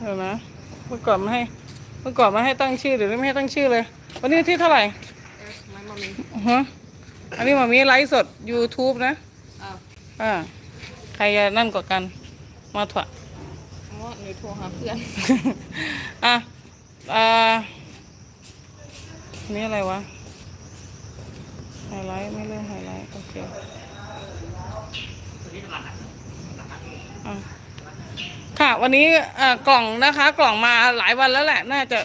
เดี๋ยวนะเมื่อก่อนมาให้เมื่อก่อนมาให้ตั้งชื่อเดี๋ยวนี้ไม่ให้ตั้งชื่อเลย วันนี้ที่เท่าไหร่มันมามีฮะอันนี้มามีไลฟ์สด YouTube นะอ้าวอ่าใครจะนั่นกว่ากัน มาถวะอ๋อหนูโทรหาเพื่อน อะอ่านี่อะไรวะไฮไลท์ไม่เรื่องไฮไลท์โอเคอะ ค่ะ วันนี้อ่ากล่องนะคะ กล่องมาหลายวันแล้วแหละ น่าจะ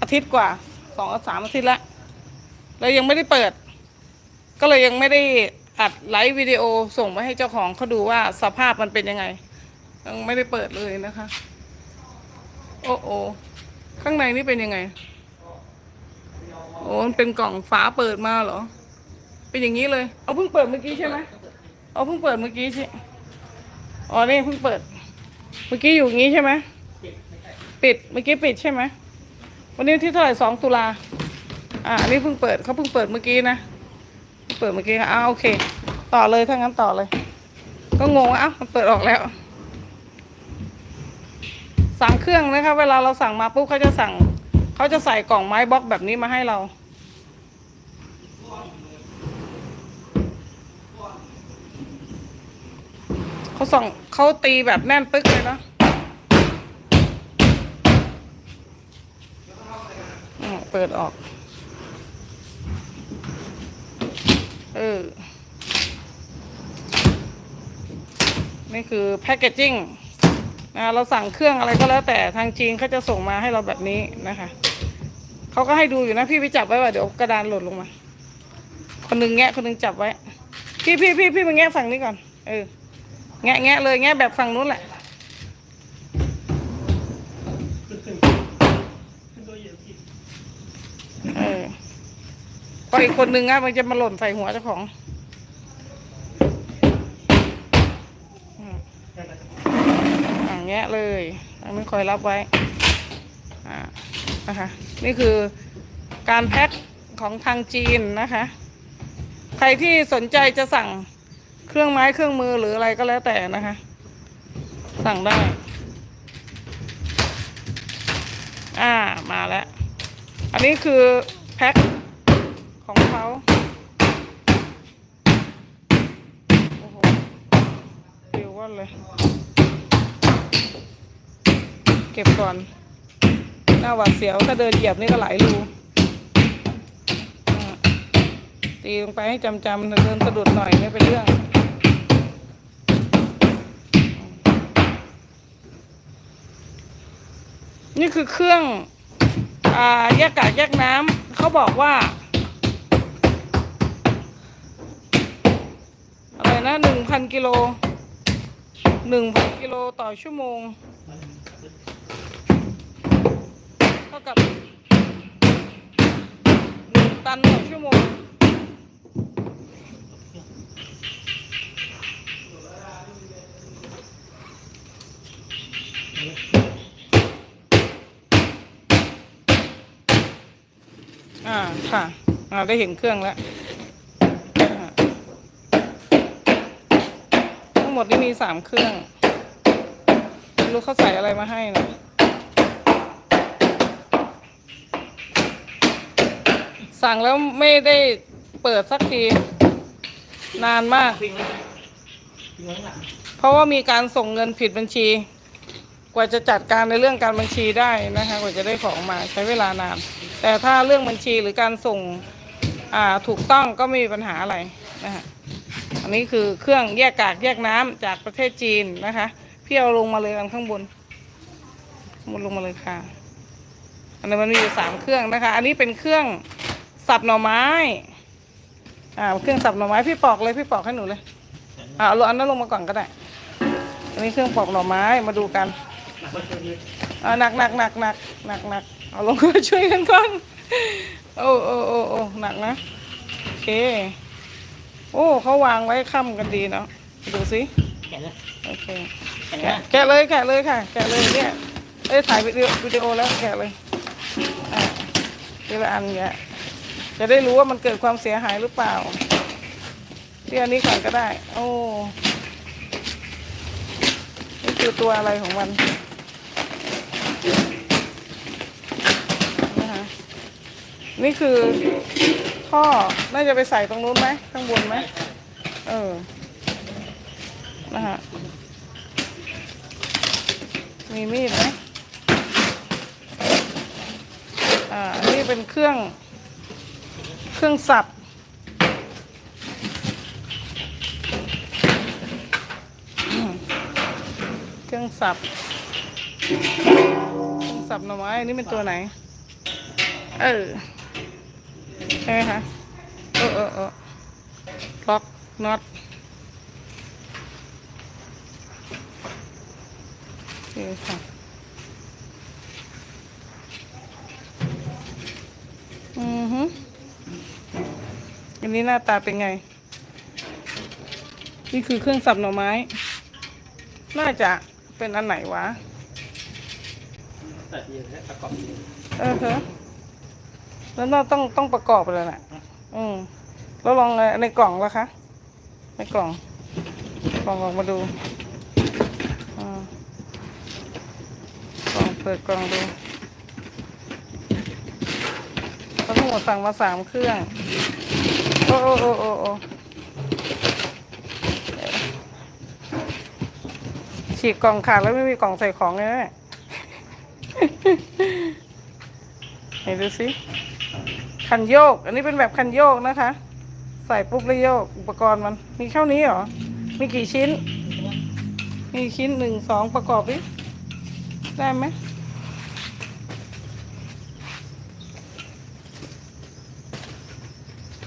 อาทิตย์กว่าสองสามอาทิตย์แล้วเรายังไม่ได้เปิด ก็เลยยังไม่ได้อัดไลฟ์วิดีโอส่งไปให้เจ้าของเขาดูว่าสภาพมันเป็นยังไง ยังไม่ได้เปิดเลยนะคะ โอ้โอข้างในนี่เป็นยังไง โอ้มันเป็นกล่องฝาเปิดมาเหรอ เป็นอย่างนี้เลย เอาเพิ่งเปิดเมื่อกี้ใช่ไหมเอาเพิ่งเปิดเมื่อกี้ใช่อ๋อนี่เพิ่งเปิด เมื่อกี้อยู่อย่างนี้ใช่ไหมปิดเมื่อกี้ปิดใช่ไหมวันนี้ที่เท่าไหร่สองตุลาอ่าอันนี้เพิ่งเปิดเขาเพิ่งเปิดเมื่อกี้นะเปิดเมื่อกี้อ่าโอเค ต่อเลยถ้างั้นต่อเลย ก็งงว่าอ้ามันเปิดออกแล้ว สั่งเครื่องนะคะ เวลาเราสั่งมาปุ๊บเขาจะสั่งเขาจะใส่กล่องไม้บล็อกแบบนี้มาให้เรา เขาส่องเขาตีแบบแน่นปึ๊กเลยเนาะเปิดออก เออ นี่คือแพคเกจจิ้งนะเราสั่งเครื่องอะไรก็แล้วแต่ทางจีนเขาจะส่งมาให้เราแบบนี้นะคะเขาก็ให้ดูอยู่นะพี่ไปจับไว้ว่าเดี๋ยวกระดานหล่นลงมา คนหนึ่งแงะคนหนึ่งจับไว้ พี่พี่พี่พี่มาแงะฝั่งนี้ก่อน เออ แงะแงะเลยแงะแบบฝั่งนู้นแหละเออพออีกคนนึงอะมันจะมาหล่นใส่หัวเจ้าของอย่าแงะเลยอันนี้คอยรับไว้อ่านะคะนี่คือการแพ็คของทางจีนนะคะ ใครที่สนใจจะสั่ง เครื่องไม้เครื่องมือหรืออะไรก็แล้วแต่นะคะ สั่งได้ อ่ามาแล้ว อันนี้คือแพ็คของเขาโอ้โหฟิวว่อนเลย เก็บก่อน หน้าหวาดเสียวถ้าเดินเหยียบนี่ก็หลายรูตีลงไปให้จำจำๆเดินสะดุดหน่อยไม่เป็นเรื่อง นี่คือเครื่องอแยกกากแยกน้ำเขาบอกว่าอะไรนะหนึ่งพันกิโลหนึ่งพันกิโลต่อชั่วโมง เท่ากับหนึ่งตันต่อชั่วโมง อ่าค่ะอ่าได้เห็นเครื่องแล้วทั้งหมดนี่มีสามเครื่องรู้เขาใส่อะไรมาให้นะสั่งแล้วไม่ได้เปิดสักที นานมาก เพราะว่ามีการส่งเงินผิดบัญชี กว่าจะจัดการในเรื่องการบัญชีได้นะคะ กว่าจะได้ของมาใช้เวลานาน แต่ถ้าเรื่องบัญชีหรือการส่งถูกต้องก็ไม่มีปัญหาอะไรนะคะอันนี้คือเครื่องแยกกากแยกน้ำจากประเทศจีนนะคะพี่เอาลงมาเลยอันข้างบนข้างบนลงมาเลยค่ะ อันนี้มันมีอยู่สามเครื่องนะคะ อันนี้เป็นเครื่องสับหน่อไม้ อ่า เครื่องสับหน่อไม้พี่ปอกเลยพี่ปอกให้หนูเลย อ่าเอาอันนั้นลงมาก่อนก็ได้ อันนี้เครื่องปอกหน่อไม้มาดูกัน อ่าหนักหนักหนักหนักหนักหนัก เอาลงมาช่วยกันก่อนโอ้โอ้โอ้โอ้หนักนะ โอเค โอ้เขาวางไว้ค่ำกันดีเนาะดูสิแกะเลยโอเคแกะแกะแกะเลยแกะเลยค่ะ แกะเลยเนี่ยเอ้ยถ่ายวิดีโอวิดีโอแล้วแกะเลยอ่าทีละอันแกะจะได้รู้ว่ามันเกิดความเสียหายหรือเปล่าที่อันนี้ก่อนก็ได้ โอ้นี่คือตัวอะไรของมัน นี่คือท่อน่าจะไปใส่ตรงนู้นไหมข้างบนไหมเออนะฮะมีมีดไหมอ่านนี้เป็นเครื่อง เครื่องสับเครื่องสับเครื่องสับหน่อไม้อันนี้เป็นตัวไหน เออ ช่ไหมคะเออเออเออล็อกน็อตโอเคค่ะอือฮึอันนี้หน้าตาเป็นไง นี่คือเครื่องสับหน่อไม้ น่าจะเป็นอันไหนวะแต่ดีแล้วประกอบดีเออเฮะ แล้วเราต้องต้องประกอบเลยน่ะ อืมแล้วลองในในกล่องแล้วคะ ในกล่อง กล่องออกมาดูอ่ากล่องเปิดกล่องดูเขาทั้งหมดสั่งมาสามเครื่อง โอ้โอ้โอ้โอ้โอ้ฉีกกล่องขาดแล้วไม่มีกล่องใส่ของเลยนะไหนดูสิ คันโยก อันนี้เป็นแบบคันโยกนะคะ ใส่ปุ๊บแล้วโยก อุปกรณ์มัน มีเท่านี้เหรอ มีกี่ชิ้น มีชิ้นหนึ่งสองประกอบดิได้ไหม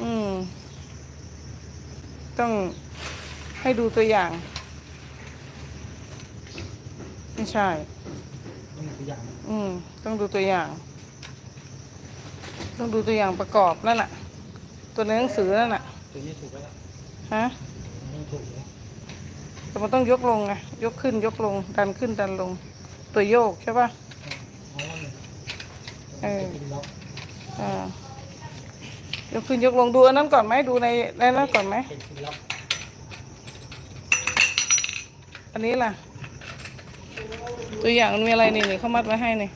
อืม ต้องให้ดูตัวอย่าง ไม่ใช่ต้องมีตัวอย่างอืม ต้องดูตัวอย่าง ต้องดูตัวอย่างประกอบนั่นแหละตัวในหนังสือนั่นแหละตัวนี้ถูกแล้วล่ะฮะนี่ถูกเลยแต่มันต้องยกลงไงยกขึ้นยกลง ดันขึ้นดันลง ตัวโยกใช่ป่ะอ๋อเนี่ยเออเป็นล็อกอ่ายกขึ้นยกลงดูอันนั้นก่อนไหมดูในในนั้นก่อนไหมเป็นเป็นล็อกอันนี้ล่ะ ตัวอย่างมันมีอะไรนี่นี่เขามัดไว้ให้นี่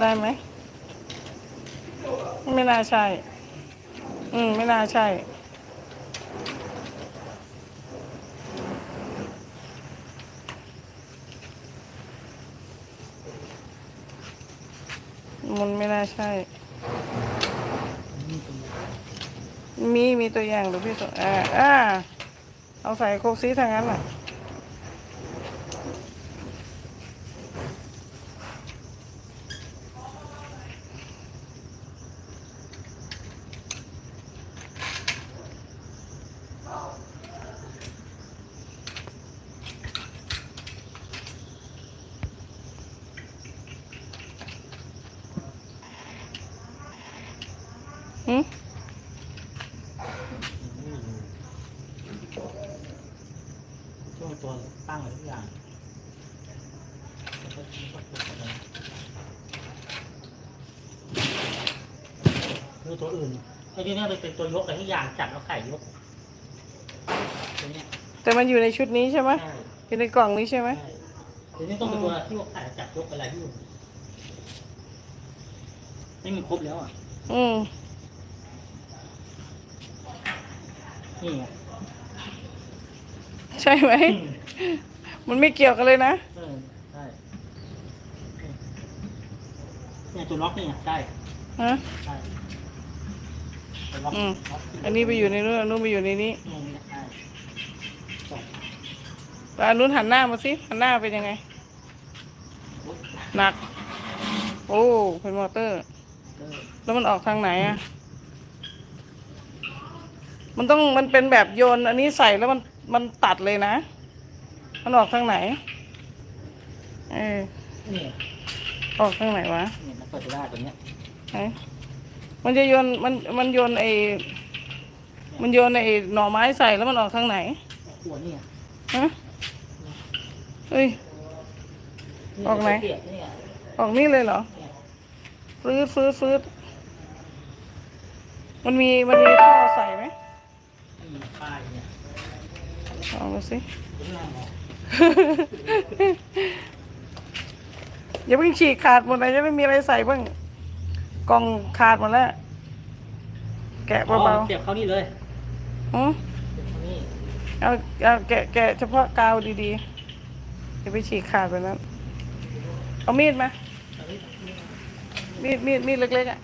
ได้ไหม ไม่น่าใช่ อืม ไม่น่าใช่มันไม่น่าใช่ มีมีตัวอย่างหรือพี่ตัวอ่าอ่า เอาใส่โคกซีทางนั้นอะ ช่วงตัวตั้งอะไรทุกอย่างแล้วก็แล้วก็ตัวอะไรคือตัวอื่นไอ้ที่เนี่ยเป็นตัวยกอะไรทุกอย่างจับแล้วไข่ยกตัวเนี้ยแต่มันอยู่ในชุดนี้ใช่ไหมใช่อยู่ในกล่องนี้ใช่ไหมใช่ตัวนี้ต้องเป็นตัวที่ว่าไข่จับยกอะไรที่อยู่ไม่มีครบแล้วอะอืมนี่ไง ใช่ไหม มันไม่เกี่ยวกันเลยนะ เออใช่เนี่ยตัวล็อกนี่ไงใช่ฮะ ใช่ตัวล็อกอืม ล็อกอันนี้ไปอยู่ในนู้นอันนู้นไปอยู่ในนี้นี่ไงใช่สองแล้วอันนู้นหันหน้ามาสิ หันหน้าเป็นยังไงหนัก โอ้ เป็นมอเตอร์ เออแล้วมันออกทางไหนอะ มันต้องมันเป็นแบบโยน อันนี้ใส่แล้วมัน มันตัดเลยนะ มันออกทางไหน เออ นี่ออกทางไหนวะเนี่ยมันเปิดได้ตัวเนี้ยไหนมันจะโยน มัน มันโยนไอมันโยนไอหน่อไม้ใส่แล้วมันออกทางไหน หัวนี่ไงฮะเฮ้ย ออกไหน เปียกเนี่ยออกนี่เลยเหรอฟื้ดฟื้ดฟื้ดมันมี มันมีท่อใส่ไหม มีป้ายเนี่ย ลองดูสิเป็นหน้าหมออย่าเพิ่งฉีกขาดหมดเลยจะไม่มีอะไรใส่บ้างกล่องขาดหมดแล้ว แกะอ๋อเบาเสียบเข้านี่เลยๆหือเสียบเข้านี่เอาเอาแกะแกะเฉพาะกาวดีๆอย่าไปฉีกขาดแบบนั้น เอามีดมา มีดมีดมีดเล็กๆอะ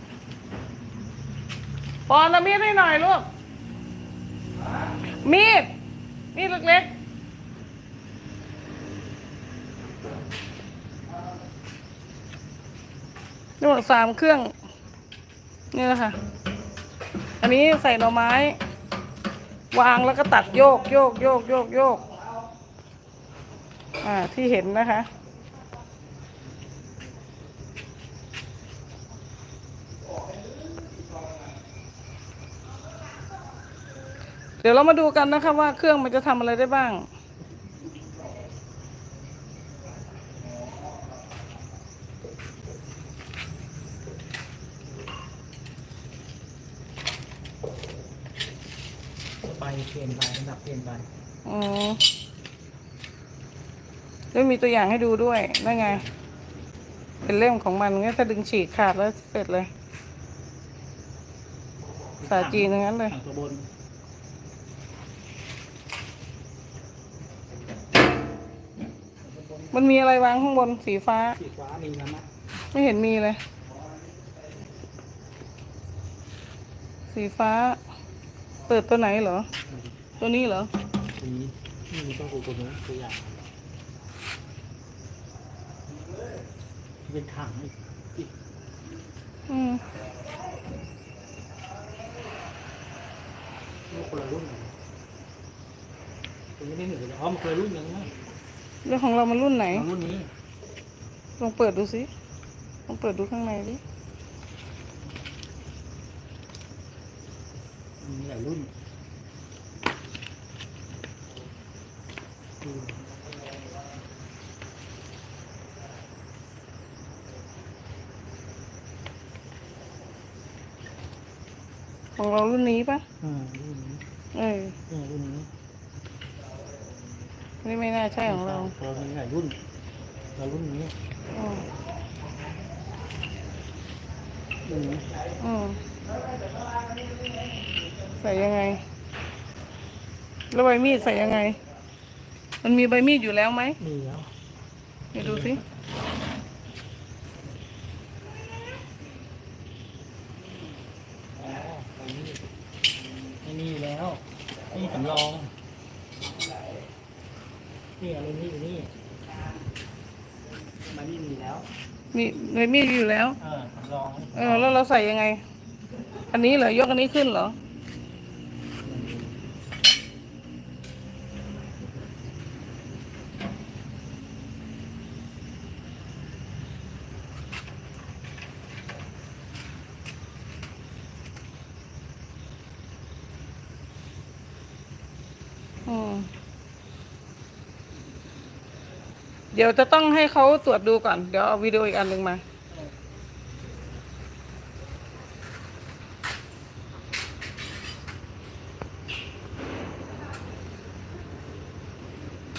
ปอนเอามีดให้หน่อยลูก มีด นี่เล็กๆนี่หมดสามเครื่อง นี่นะค่ะอันนี้ใส่หน่อไม้ วางแล้วก็ตัดโยกโยกโยกโยกโยก อ่า ที่เห็นนะคะ เดี๋ยวเรามาดูกันนะคะว่าเครื่องมันจะทำอะไรได้บ้าง ไปเปลี่ยนไประดับเปลี่ยนไปอืมแล้วมีตัวอย่างให้ดูด้วยนั่นไง เป็นเล่มของมันงั้นถ้าดึงฉีกขาดแล้วเสร็จเลยภาษาจีนอย่างนั้นเลยถังตัวบน มันมีอะไรวางข้างบนสีฟ้า สีฟ้ามีนะมะไม่เห็นมีเลย สีฟ้า เปิดตัวไหนเหรอ ตัวนี้เหรอมีนี่มีต้องกูตัวนี้ตัวอย่างเป็นถังอีกอีกอืมนี่คนละรุ่นเลยตัวนี้ไม่เหมือนกันอ๋อมันคนละรุ่นกันนะ เรื่องของเรามันรุ่นไหนเอารุ่นนี้ลองเปิดดูสิลองเปิดดูข้างในดิมีหลายรุ่นอืมของเรารุ่นนี้ปะอ่ารุ่นนี้เอออ่ารุ่นนี้ นี่ไม่น่าใช่ของเราเรามีหลายรุ่นเรารุ่นนี้อืมรุ่นนี้อืมใส่ยังไง แล้วใบมีดใส่ยังไง มันมีใบมีดอยู่แล้วไหมมีแล้วเดี๋ยวดูสิอ๋ออันนี้ไม่มีอยู่แล้วนี่สำรองนี่ อะไรนี่อยู่นี่มันนี่มีแล้ว มีใบมีดอยู่แล้ว เออสำรองเออ แล้วเราใส่ยังไง อันนี้เหรอยกอันนี้ขึ้นเหรอ อืม เดี๋ยวจะต้องให้เขาตรวจดูก่อน เดี๋ยวเอาวิดีโออีกอันหนึ่งมา